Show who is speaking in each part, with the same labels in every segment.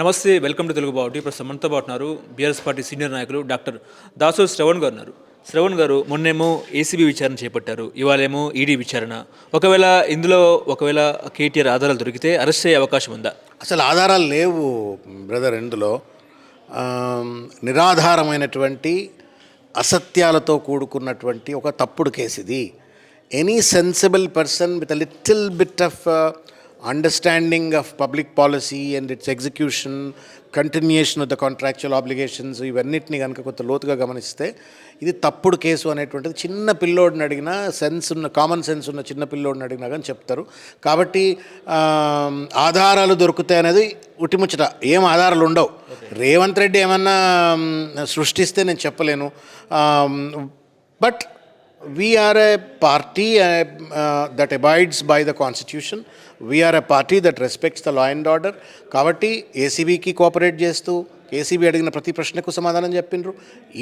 Speaker 1: నమస్తే welcome to Telugu బావుటి. ఇప్పుడు మనతో పాటున్నారు బీఆర్ఎస్ పార్టీ సీనియర్ నాయకులు డాక్టర్ దాసో శ్రవణ్ గారు ఉన్నారు. శ్రవణ్ గారు మొన్నేమో ఏసీబీ విచారణ చేపట్టారు ఇవాళేమో ఈడీ విచారణ. ఒకవేళ ఇందులో ఒకవేళ కేటీఆర్ ఆధారాలు దొరికితే అరెస్ట్ అయ్యే అవకాశం ఉందా?
Speaker 2: అసలు ఆధారాలు లేవు బ్రదర్ ఇందులో. నిరాధారమైనటువంటి అసత్యాలతో కూడుకున్నటువంటి ఒక తప్పుడు కేసు ఇది. Any sensible person with a little bit of understanding of public policy and its execution continuation of the contractual obligations ఇవన్నిటిని కనుక కొంత లోతుగా గమనిస్తే ఇది తప్పుడు కేసు అనేటువంటిది చిన్న పిల్లోడిని అడిగినా సెన్స్ ఉన్న కామన్ సెన్స్ ఉన్న చిన్న పిల్లోడిని అడిగినా కానీ చెప్తారు. కాబట్టి ఆధారాలు దొరుకుతాయి అనేది ఉటిముచ్చట ఏం ఆధారాలు ఉండవు. రేవంత్ రెడ్డి ఏమన్నా సృష్టిస్తే నేను చెప్పలేను. But we are a party uh, uh, that abides by the constitution we are a party that respects the law and order కాబట్టి ఏసీబీకి కోఆపరేట్ చేస్తూ కేసీబీ అడిగిన ప్రతి ప్రశ్నకు సమాధానం చెప్పిండ్రు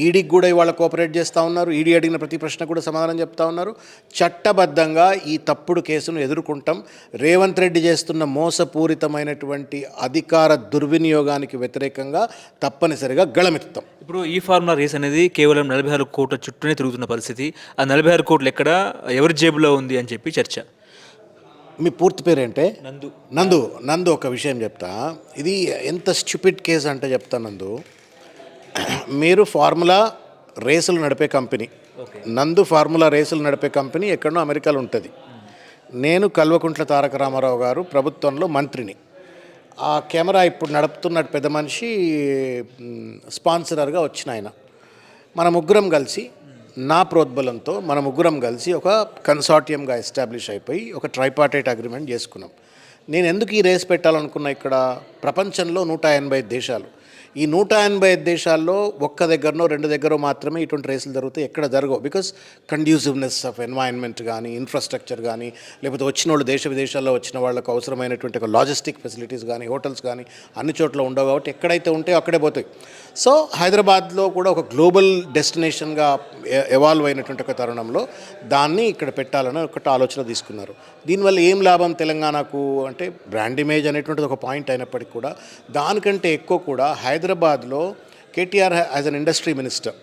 Speaker 2: ఈడీకి కూడా ఇవాళ కోఆపరేట్ చేస్తూ ఉన్నారు. ఈడీ అడిగిన ప్రతి ప్రశ్న కూడా సమాధానం చెప్తా ఉన్నారు. చట్టబద్ధంగా ఈ తప్పుడు కేసును ఎదుర్కొంటాం. రేవంత్ రెడ్డి చేస్తున్న మోసపూరితమైనటువంటి అధికార దుర్వినియోగానికి వ్యతిరేకంగా తప్పనిసరిగా గళమెత్తాం
Speaker 1: ఇప్పుడు ఈ ఫార్ములా రేస్ అనేది కేవలం నలభై ఆరు కోట్ల చుట్టూనే తిరుగుతున్న పరిస్థితి. ఆ నలభై ఆరు కోట్లు ఎక్కడ? ఎవరి జేబులో ఉంది అని చెప్పి చర్చ.
Speaker 2: మీ పూర్తి పేరేంటే?
Speaker 1: నందు.
Speaker 2: నందు. నందు ఒక విషయం చెప్తా. ఇది ఎంత స్టూపిడ్ కేసు అంటే చెప్తా నందు. మీరు ఫార్ములా రేసులు నడిపే కంపెనీ. నందు ఫార్ములా రేసులు నడిపే కంపెనీ ఎక్కడో అమెరికాలో ఉంటుంది. నేను కల్వకుంట్ల తారక రామారావు గారు ప్రభుత్వంలో మంత్రిని. ఆ కెమెరా ఇప్పుడు నడుపుతున్న పెద్ద మనిషి స్పాన్సరర్గా వచ్చిన ఆయన. మన ముగ్గురం కలిసి నా ప్రోద్బలంతో మన ముగ్గురం కలిసి ఒక కన్సార్టియంగా ఎస్టాబ్లిష్ అయిపోయి ఒక ట్రైపార్టైట్ అగ్రిమెంట్ చేసుకున్నాం. నేను ఎందుకు ఈ రేస్ పెట్టాలనుకున్నా ఇక్కడ? ప్రపంచంలో నూట ఎనభై దేశాలు. ఈ నూట ఎనభై ఐదు దేశాల్లో ఒక్క దగ్గరనో రెండు దగ్గర మాత్రమే ఇటువంటి రేసులు జరుగుతాయి ఎక్కడ జరగవు. బికాస్ కండ్యూసివ్నెస్ ఆఫ్ ఎన్వైరన్మెంట్ కానీ ఇన్ఫ్రాస్ట్రక్చర్ కానీ లేకపోతే వచ్చిన వాళ్ళు దేశ విదేశాల్లో వచ్చిన వాళ్ళకు అవసరమైనటువంటి ఒక లాజిస్టిక్ ఫెసిలిటీస్ కానీ హోటల్స్ కానీ అన్ని చోట్ల ఉండవు కాబట్టి ఎక్కడైతే ఉంటాయో అక్కడే పోతాయి. సో హైదరాబాద్లో కూడా ఒక గ్లోబల్ డెస్టినేషన్గా ఎవాల్వ్ అయినటువంటి ఒక తరుణంలో దాన్ని ఇక్కడ పెట్టాలని ఒకటి ఆలోచన తీసుకున్నారు. దీనివల్ల ఏం లాభం తెలంగాణకు అంటే బ్రాండ్ ఇమేజ్ అనేటువంటిది ఒక పాయింట్ అయినప్పటికీ కూడా దానికంటే ఎక్కువ కూడా హైదరాబాద్లో KTR as an industry minister.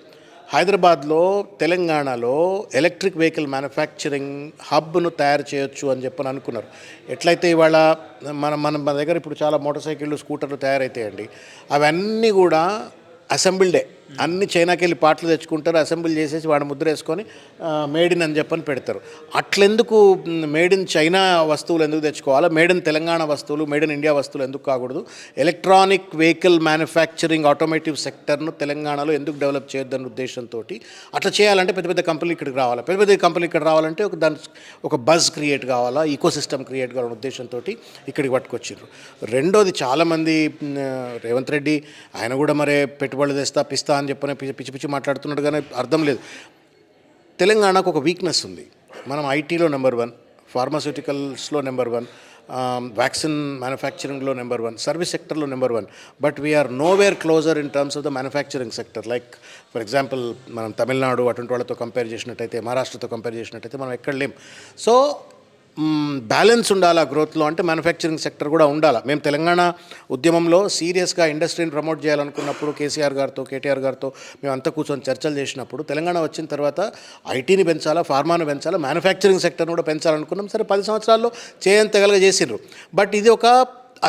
Speaker 2: హైదరాబాద్లో తెలంగాణలో ఎలక్ట్రిక్ వెహికల్ మ్యానుఫ్యాక్చరింగ్ హబ్ను తయారు చేయొచ్చు అని చెప్పని అనుకున్నారు. ఎట్లయితే ఇవాళ మన మన మన దగ్గర ఇప్పుడు చాలా మోటార్ సైకిళ్ళు స్కూటర్లు తయారైతాయండి. అవన్నీ కూడా అసెంబ్ల్డే. అన్ని చైనాకి వెళ్ళి పాటలు తెచ్చుకుంటారు అసెంబ్లీ చేసేసి వాడు ముద్ర వేసుకొని మేడ్ ఇన్ అని చెప్పని పెడతారు. అట్లెందుకు మేడ్ ఇన్ చైనా వస్తువులు ఎందుకు తెచ్చుకోవాలా? మేడ్ ఇన్ తెలంగాణ వస్తువులు మేడ్ ఇన్ ఇండియా వస్తువులు ఎందుకు కాకూడదు? ఎలక్ట్రానిక్ వెహికల్ మ్యానుఫ్యాక్చరింగ్ ఆటోమేటివ్ సెక్టర్ను తెలంగాణలో ఎందుకు డెవలప్ చేయొద్దన్న ఉద్దేశంతో అట్లా చేయాలంటే పెద్ద పెద్ద కంపెనీలు ఇక్కడికి రావాలి. పెద్ద పెద్ద కంపెనీలు ఇక్కడ రావాలంటే ఒక దాని ఒక బజ్ క్రియేట్ కావాలా? ఈకో సిస్టమ్ క్రియేట్ కావాలనే ఉద్దేశంతో ఇక్కడికి పట్టుకొచ్చిండ్రు. రెండోది చాలామంది రేవంత్ రెడ్డి ఆయన కూడా మరే పెట్టుబడులు తెస్తా పిస్తా అని చెప్పని పిచ్చి పిచ్చి పిచ్చి మాట్లాడుతున్నాడు కానీ అర్థం లేదు. తెలంగాణకు ఒక వీక్నెస్ ఉంది. మనం ఐటీలో నెంబర్ వన్ ఫార్మాస్యూటికల్స్లో నెంబర్ వన్ వ్యాక్సిన్ మ్యానుఫ్యాక్చరింగ్లో నెంబర్ వన్ సర్వీస్ సెక్టర్లో number one but we are nowhere closer in terms of the manufacturing sector like for example మనం తమిళనాడు అటువంటి వాళ్ళతో కంపేర్ చేసినట్టయితే మహారాష్ట్రతో కంపేర్ చేసినట్టయితే మనం ఎక్కడ లేం. సో బ్యాలెన్స్ ఉండాలా గ్రోత్లో అంటే మ్యానుఫ్యాక్చరింగ్ సెక్టర్ కూడా ఉండాలా. మేము తెలంగాణ ఉద్యమంలో సీరియస్గా ఇండస్ట్రీని ప్రమోట్ చేయాలనుకున్నప్పుడు కేసీఆర్ గారితో కేటీఆర్ గారితో మేము అంతా కూర్చొని చర్చలు చేసినప్పుడు తెలంగాణ వచ్చిన తర్వాత ఐటీని పెంచాలా ఫార్మాను పెంచాలా మ్యానుఫ్యాక్చరింగ్ సెక్టర్ని కూడా పెంచాలనుకున్నాం. సరే పది సంవత్సరాల్లో చేయంతగలగా చేసిండ్రు బట్ ఇది ఒక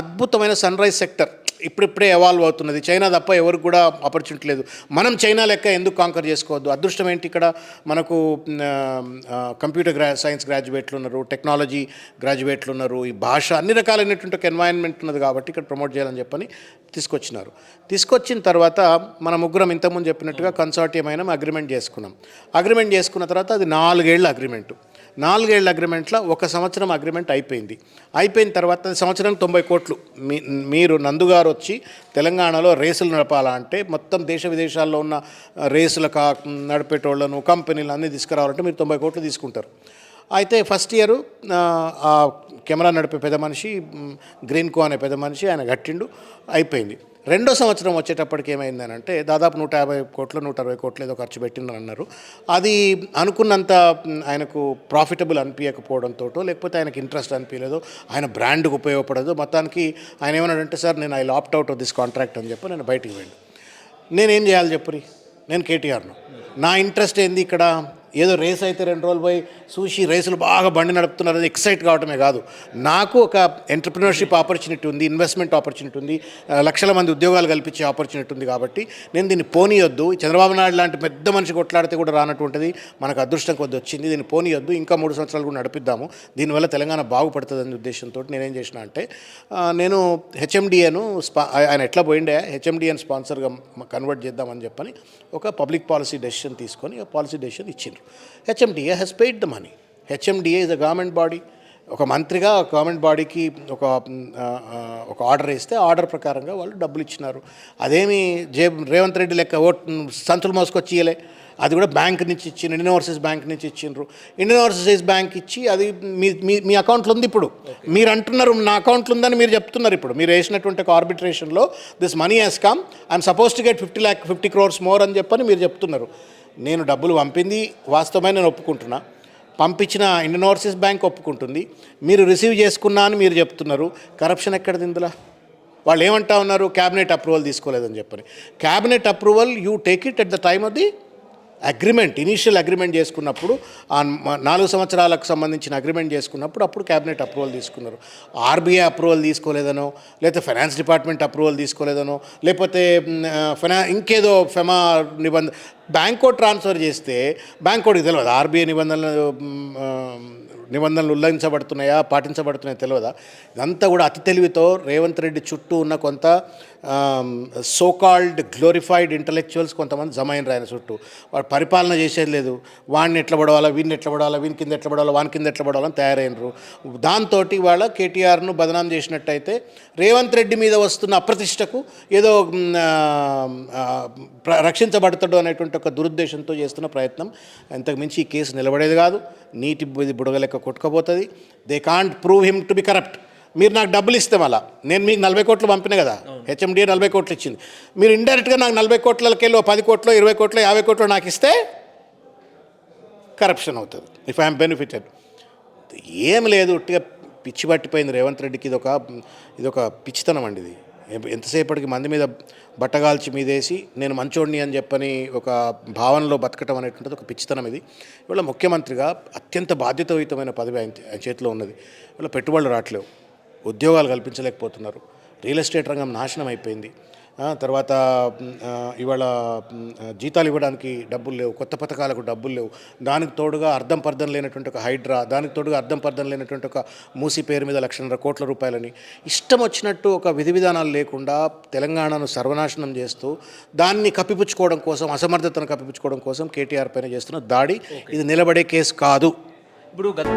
Speaker 2: అద్భుతమైన సన్ రైజ్ సెక్టర్ ఇప్పుడిప్పుడే ఎవాల్వ్ అవుతున్నది. చైనా తప్ప ఎవరికి కూడా ఆపర్చునిటీ లేదు. మనం చైనా లెక్క ఎందుకు కాంకర్ చేసుకోవద్దు? అదృష్టం ఏంటి ఇక్కడ? మనకు కంప్యూటర్ గ్రా సైన్స్ గ్రాడ్యుయేట్లు ఉన్నారు టెక్నాలజీ గ్రాడ్యుయేట్లు ఉన్నారు ఈ భాష అన్ని రకాలైనటువంటి ఒక ఎన్వైరన్మెంట్ ఉన్నది కాబట్టి ఇక్కడ ప్రమోట్ చేయాలని చెప్పని తీసుకొచ్చినారు. తీసుకొచ్చిన తర్వాత మన ముగ్గురం ఇంతకుముందు చెప్పినట్టుగా కన్సార్టియం అయినా అగ్రిమెంట్ చేసుకున్నాం. అగ్రిమెంట్ చేసుకున్న తర్వాత అది నాలుగేళ్ళ అగ్రిమెంటు నాలుగేళ్ళ అగ్రిమెంట్లో ఒక సంవత్సరం అగ్రిమెంట్ అయిపోయింది. అయిపోయిన తర్వాత సంవత్సరం తొంభై కోట్లు. మీ మీరు నందుగారు వచ్చి తెలంగాణలో రేసులు నడపాలంటే మొత్తం దేశ విదేశాల్లో ఉన్న రేసుల కా నడిపేటోళ్ళను కంపెనీలు అన్నీ తీసుకురావాలంటే మీరు తొంభై కోట్లు తీసుకుంటారు. అయితే ఫస్ట్ ఇయర్ ఆ కెమెరా నడిపే పెద్ద మనిషి గ్రీన్ కో అనే పెద్ద మనిషి ఆయన కట్టిండు. అయిపోయింది. రెండో సంవత్సరం వచ్చేటప్పటికి ఏమైందనంటే దాదాపు నూట యాభై కోట్లు నూట అరవై కోట్లు ఏదో ఖర్చు పెట్టిందని అన్నారు. అది అనుకున్నంత ఆయనకు ప్రాఫిటబుల్ అనిపించకపోవడంతో లేకపోతే ఆయనకి ఇంట్రెస్ట్ అనిపించలేదు ఆయన బ్రాండ్కి ఉపయోగపడదు. మొత్తానికి ఆయన ఏమన్నాడంటే సార్ నేను I lapped out of this contract అని చెప్పి నేను బయటికి వెళ్ళి నేనేం చేయాలి చెప్పురి నేను కేటీఆర్ను. నా ఇంట్రెస్ట్ ఏంది ఇక్కడ? ఏదో రేస్ అయితే రెండు రోజులు పోయి చూసి రేసులు బాగా బండి నడుపుతున్నారు ఎక్సైట్ కావటమే కాదు. నాకు ఒక ఎంటర్ప్రినర్షిప్ ఆపర్చునిటీ ఉంది ఇన్వెస్ట్మెంట్ ఆపర్చునిటీ ఉంది లక్షల మంది ఉద్యోగాలు కల్పించే ఆపర్చునిటీ ఉంది కాబట్టి నేను దీన్ని పోనీయొద్దు. చంద్రబాబు నాయుడు లాంటి పెద్ద మనిషి కొట్లాడితే కూడా రానటువంటిది మనకు అదృష్టం కొద్ది వచ్చింది. దీన్ని పోనీయొద్దు. ఇంకా మూడు సంవత్సరాలు కూడా నడిపిద్దాము. దీనివల్ల తెలంగాణ బాగుపడుతుందనే ఉద్దేశంతో నేనేం చేసిన అంటే నేను హెచ్ఎండిఏను స్పా ఆయన ఎట్లా పోయిండే హెచ్ఎండిఎన్ స్పాన్సర్గా కన్వర్ట్ చేద్దామని చెప్పని ఒక పబ్లిక్ పాలసీ డెసిషన్ తీసుకొని ఆ పాలసీ డెసిషన్ ఇచ్చిండ్రు. HMDA has paid the money HMDA is a government body ఒక మంత్రిగా గవర్నమెంట్ బాడీకి ఒక ఒక ఆర్డర్ ఇస్తే ఆర్డర్ ప్రకారంగా వాళ్ళు డబ్బులు ఇచ్చినారు. అదేమి జే రేవంత్ రెడ్డి లెక్క ఓట్ సంచులు మోసుకొచ్చి అది కూడా బ్యాంక్ నుంచి ఇచ్చిండ్రు ఇండియన్ ఓవర్సీస్ బ్యాంక్ నుంచి ఇచ్చిండ్రు. ఇండియన్ ఓవర్సీస్ బ్యాంక్ ఇచ్చి అది మీ మీ మీ అకౌంట్లో ఉంది ఇప్పుడు. మీరు అంటున్నారు నా అకౌంట్లో ఉందని మీరు చెప్తున్నారు ఇప్పుడు. మీరు వేసినటువంటి ఒక ఆర్బిట్రేషన్లో this money has come I'm supposed to get fifty lakh fifty crores more అని చెప్పని మీరు చెప్తున్నారు. నేను డబ్బులు పంపింది వాస్తవమే నేను ఒప్పుకుంటున్నా. పంపించిన ఇండియన్ ఓవర్సీస్ బ్యాంక్ ఒప్పుకుంటుంది. మీరు రిసీవ్ చేసుకున్నా అని మీరు చెప్తున్నారు. కరప్షన్ ఎక్కడిది ఇందులో? వాళ్ళు ఏమంటా ఉన్నారు? క్యాబినెట్ అప్రూవల్ తీసుకోలేదని చెప్పని. Cabinet approval you take it at the time of the agreement initial agreement చేసుకున్నప్పుడు ఆ నాలుగు సంవత్సరాలకు సంబంధించిన అగ్రిమెంట్ చేసుకున్నప్పుడు అప్పుడు క్యాబినెట్ అప్రూవల్ తీసుకున్నారు. ఆర్బీఐ అప్రూవల్ తీసుకోలేదనో లేకపోతే ఫైనాన్స్ డిపార్ట్మెంట్ అప్రూవల్ తీసుకోలేదనో లేకపోతే ఫైనా ఇంకేదో ఫెమా నిబంధన బ్యాంకో ట్రాన్స్ఫర్ చేస్తే బ్యాంకోడికి తెలియదు ఆర్బీఐ నిబంధనలు నిబంధనలు ఉల్లంఘించబడుతున్నాయా? పాటించబడుతున్నాయా? తెలియదా ఇదంతా కూడా అతి తెలివితో రేవంత్ రెడ్డి చుట్టూ ఉన్న కొంత సోకాల్డ్ గ్లోరిఫైడ్ ఇంటలెక్చువల్స్ కొంతమంది జమ అయిన ఆయన చుట్టూ. వాడు పరిపాలన చేసేది లేదు. వాడిని ఎట్లా పడవాలా వీడిని ఎట్లా పడవాలా వీని కింద ఎట్లా పడవాలా వాని కింద ఎట్లా పడవాలని తయారైనరు. దాంతో వాళ్ళ కేటీఆర్ను బదనాం చేసినట్టయితే రేవంత్ రెడ్డి మీద వస్తున్న అప్రతిష్టకు ఏదో రక్షించబడతాడు అనేటువంటి ఒక దురుద్దేశంతో చేస్తున్న ప్రయత్నం అంతకు మించి ఈ కేసు నిలబడేది కాదు. నీటి బుది బుడగ లెక్క కొట్టుకపోతుంది. They can't prove him to be corrupt మీరు నాకు డబ్బులు ఇస్తే మళ్ళా. నేను మీకు నలభై కోట్లు పంపిన కదా. హెచ్ఎండి నలభై కోట్లు ఇచ్చింది. మీరు ఇండైరెక్ట్గా నాకు నలభై కోట్లకి వెళ్ళి పది కోట్లు ఇరవై కోట్లు యాభై కోట్లు నాకు ఇస్తే కరప్షన్ అవుతుంది. ఇఫ్ ఐఎమ్ బెనిఫిటెడ్ ఏం లేదు ఉట్టిగా పిచ్చి పట్టిపోయింది రేవంత్ రెడ్డికి. ఇది ఒక ఇది ఒక పిచ్చితనం అండి ఇది. ఎంతసేపటికి మంది మీద బట్టగాల్చి మీదేసి నేను మంచోడిని అని చెప్పని ఒక భావనలో బతకటం అనేటువంటిది ఒక పిచ్చితనం ఇది. ఇవాళ ముఖ్యమంత్రిగా అత్యంత బాధ్యతాయుతమైన పదవి ఆయన ఆయన చేతిలో ఉన్నది. ఇవాళ పెట్టుబడులు రావట్లేవు. ఉద్యోగాలు కల్పించలేకపోతున్నారు. రియల్ ఎస్టేట్ రంగం నాశనం అయిపోయింది. తర్వాత ఇవాళ జీతాలు ఇవ్వడానికి డబ్బులు లేవు కొత్త పథకాలకు డబ్బులు లేవు. దానికి తోడుగా అర్థం పర్థం లేనటువంటి ఒక హైడ్రా దానికి తోడుగా అర్థం పర్థం లేనటువంటి ఒక మూసి పేరు మీద లక్షన్నర కోట్ల రూపాయలని ఇష్టం వచ్చినట్టు ఒక విధి విధానాలు లేకుండా తెలంగాణను సర్వనాశనం చేస్తూ దాన్ని కప్పిపుచ్చుకోవడం కోసం అసమర్థతను కప్పిపుచ్చుకోవడం కోసం కేటీఆర్ పైన చేస్తున్న దాడి ఇది నిలబడే కేసు కాదు.
Speaker 1: ఇప్పుడు గత